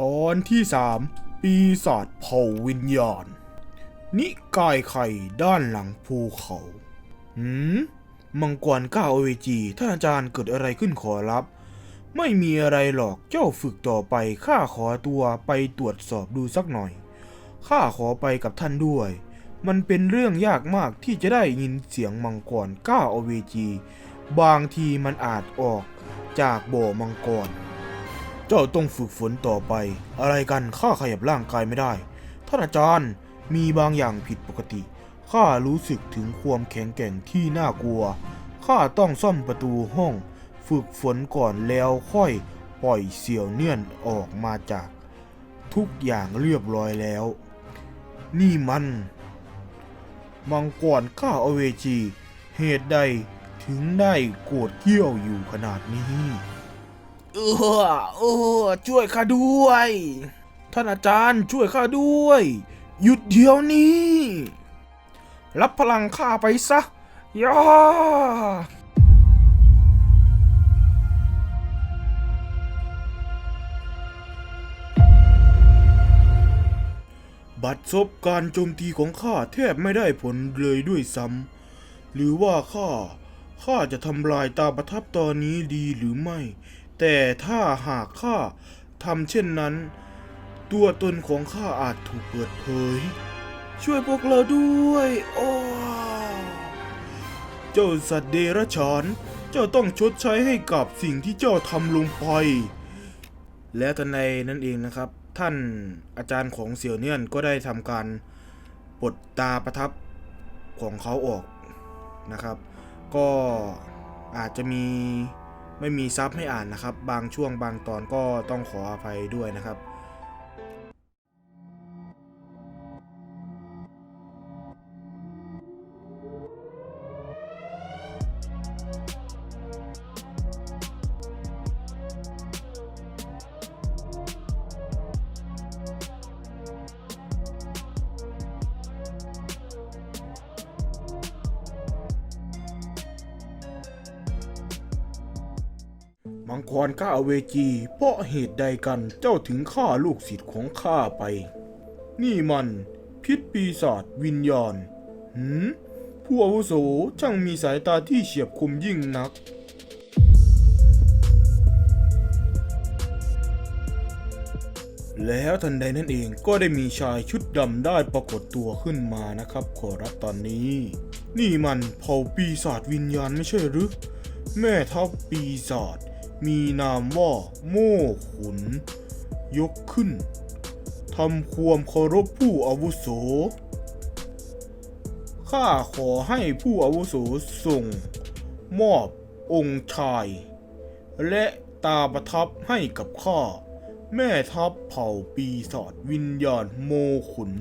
ตอนที่สามปีศาจเผ่าวิญญาณ นิกายไข่ด้านหลังภูเขา หืม มังกรก้าโอเวจีท่านอาจารย์เกิดอะไรขึ้นขอรับ ไม่มีอะไรหรอก เจ้าฝึกต่อไป ข้าขอตัวไปตรวจสอบดูสักหน่อย ข้าขอไปกับท่านด้วย มันเป็นเรื่องยากมากที่จะได้ยินเสียงมังกรก้าโอเวจี บางทีมันอาจออกจากบ่อมังกร เจ้าต้องฝึกฝนต่อไป อะไรกันข้าขยับร่างกายไม่ได้ ท่านอาจารย์มีบางอย่างผิดปกติ ข้ารู้สึกถึงความแข็งแกร่งที่น่ากลัว ข้าต้องซ่อมประตูห้อง ฝึกฝนก่อนแล้วค่อยปล่อยเสี่ยวเนื่อนออกมาจาก ทุกอย่างเรียบร้อยแล้ว นี่มันมังกรข้าอเวจี เหตุใดถึงได้โกรธเกี้ยวอยู่ขนาดนี้ เออเออช่วยข้าด้วย ท่านอาจารย์ช่วยข้าด้วย หยุดเดี๋ยวนี้ รับพลังข้าไปซะย่าบัตรซบการโจมตีของข้าแทบไม่ได้ผลเลยด้วยซ้ำหรือว่าข้าข้าจะทำลายตาประทับตอนนี้ดีหรือไม่ แต่ถ้าหากข้าทำเช่นนั้น ตัวตนของข้าอาจถูกเปิดเผย ช่วยพวกเราด้วย โอ้เจ้าสัตว์เดรัจฉานเจ้าต้องชดใช้ให้กับสิ่งที่เจ้าทำลงไป และทันใดนั่นเองนะครับ ท่านอาจารย์ของเสี่ยวเนียนก็ได้ทำการปลดตาประทับของเขาออกนะครับ ก็อาจจะมี ไม่มีซับให้อ่านนะครับ บางช่วงบางตอนก็ต้องขออภัยด้วยนะครับ มังกรก้าเวจี เพราะเหตุใดกันเจ้าถึงฆ่าลูกศิษย์ของข้าไป นี่มันพิษปีศาจวิญญาณหืมผู้อาวุโสช่างมีสายตาที่เฉียบคมยิ่งนัก แล้วทันใดนั่นเองก็ได้มีชายชุดดำได้ปรากฏตัวขึ้นมานะครับ ขอรับตอนนี้ นี่มันเผ่าปีศาจวิญญาณไม่ใช่หรือ แม่ทัพปีศาจ มีนามว่าโม่ขุน ยกขึ้นทำความเคารพผู้อาวุโส ข้าขอให้ผู้อาวุโสส่ง มอบองค์ชาย และตาประทับให้กับข้า แม่ทัพเผ่าปีศาจวิญญาณโมขุน